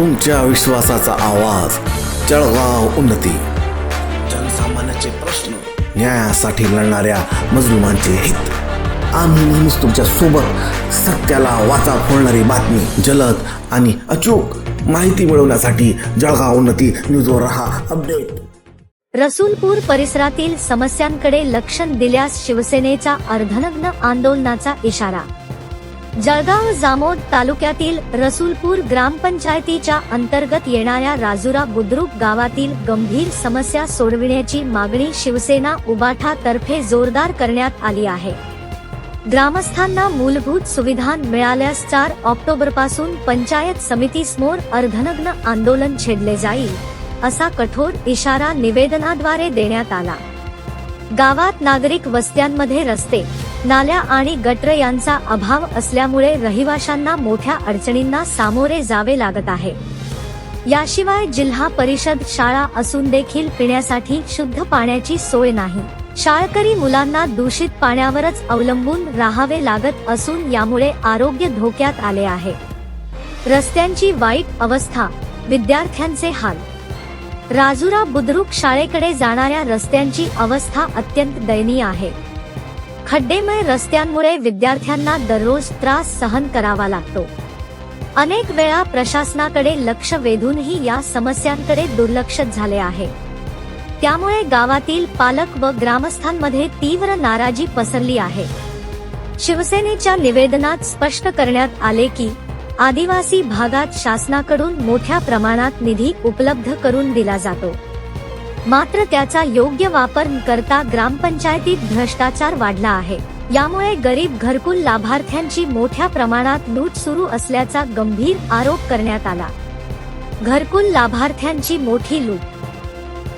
तुमच्या विश्वासाचा आवाज. जळगाव उन्नती. जनसामान्याचे प्रश्न न्यायासाठी लढणाऱ्या मजलुमांचे हित. आम्ही नेहमीच तुमच्यासोबत सत्याला वाचा फोडणारी बातमी जलद आणि अचूक माहिती मिळवण्यासाठी जळगाव उन्नती न्यूजवर रहा अपडेट. रसूलपूर परिसरातील समस्यांकडे लक्ष दिल्यास शिवसेनेचा अर्धनग्न आंदोलनाचा इशारा. जळगाव जामोद तालुक्यातील रसूलपूर ग्रामपंचायतीच्या अंतर्गत येणाऱ्या राजुरा बुद्रुक गावातील गंभीर समस्या सोडविण्याची मागणी शिवसेना उबाठा तर्फे जोरदार करण्यात आली आहे. ग्रामस्थांना मूलभूत सुविधा मिळाल्यास चार ऑक्टोबरपासून पंचायत समितीसमोर अर्धनग्न आंदोलन छेडले जाईल असा कठोर इशारा निवेदनाद्वारे देण्यात आला. गावात नागरिक वस्त्यांमध्ये रस्ते नाल्या आणि गटर यांचा अभाव असल्यामुळे रहिवाशांना मोठ्या अडचणींना सामोरे जावे लागत आहे. याशिवाय जिल्हा परिषद शाळा असून देखील पिण्यासाठी शुद्ध पाण्याची सोय नाही. शाळकरी मुलांना दूषित पाण्यावरच अवलंबून राहावे लागत असून यामुळे आरोग्य धोक्यात आले आहे. रस्त्यांची वाईट अवस्था विद्यार्थ्यांचे हाल. राजुरा बुद्रुक शाळेकडे जाणाऱ्या रस्त्यांची अवस्था अत्यंत दयनीय आहे. खड्डेमय रस्त्यांमुळे विद्यार्थ्यांना दररोज त्रास सहन करावा लागतो. अनेक वेळा प्रशासनाकडे लक्ष वेधूनही या समस्यांकडे दुर्लक्ष झाले आहे. त्यामुळे गावातील पालक व ग्रामस्थांमध्ये तीव्र नाराजी पसरली आहे. शिवसेनेच्या निवेदनात स्पष्ट करण्यात आले की आदिवासी भागात शासनाकडून मोठ्या प्रमाणात निधी उपलब्ध करून दिला जातो. मात्र त्याचा योग्य वापर करता ग्रामपंचायतीत भ्रष्टाचार वाढला आहे. यामुळे गरीब घरकुल लाभार्थ्यांची मोठ्या प्रमाणात लूट सुरू असल्याचा गंभीर आरोप करण्यात आला. घरकुल लाभार्थ्यांची मोठी लूट.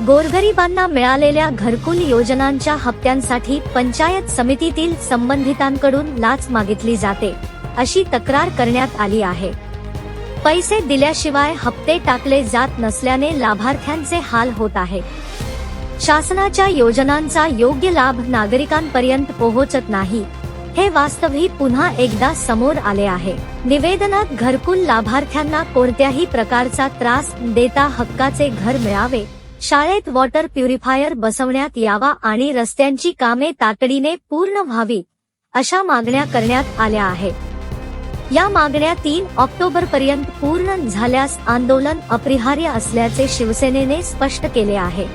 गोरगरिबांना मिळालेल्या घरकुल योजनांच्या हप्त्यांसाठी पंचायत समितीतील संबंधितांकडून लाच मागितली जाते अशी तक्रार करण्यात आली आहे. पैसे दिल्याशिवाय हप्ते टाकले जात नसल्याने लाभार्थ्यांचे हाल होत आहे. शासनाच्या योजनांचा योग्य लाभ नागरिकांपर्यंत पोहोचत नाही. हे वास्तवही पुन्हा एकदा समोर आले आहे. निवेदनात घरकुल लाभार्थ्यांना कोणत्याही प्रकारचा त्रास देता हक्काचे घर मिळावे शाळेत वॉटर प्युरिफायर बसवण्यात यावा आणि रस्त्यांची कामे तातडीने पूर्ण व्हावी अशा मागण्या करण्यात आल्या आहेत. या मागण्या तीन ऑक्टोबर पर्यंत पूर्ण झाल्यास आंदोलन अपरिहार्य असल्याचे शिवसेनेने स्पष्ट केले आहे.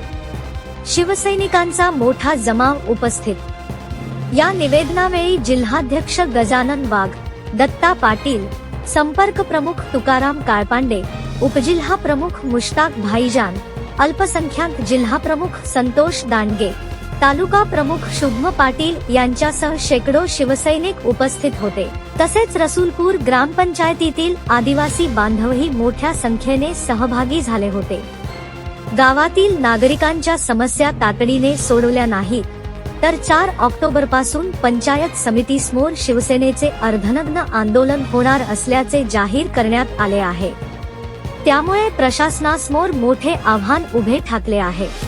शिवसैनिकांचा मोठा जमाव उपस्थित. या निवेदनावेळी जिल्हाध्यक्ष गजानन वाघ दत्ता पाटील संपर्क प्रमुख तुकाराम काळपांडे उपजिल्हा प्रमुख मुश्ताक भाईजान अल्पसंख्याक जिल्हा प्रमुख संतोष दांडगे तालुका प्रमुख शुभम पाटील यांच्यासह शेकडो शिवसैनिक उपस्थित होते. तसेच रसूलपूर ग्रामपंचायतीतील आदिवासी बांधवही मोठ्या संख्येने सहभागी झाले होते. गावातील नागरिकांच्या समस्या तातडीने सोडवल्या नाहीत. तर चार ऑक्टोबरपासून पंचायत समितीसमोर शिवसेनेचे अर्धनग्न आंदोलन होणार असल्याचे जाहीर करण्यात आले आहे. त्यामुळे प्रशासनासमोर मोठे आव्हान उभे ठाकले आहे.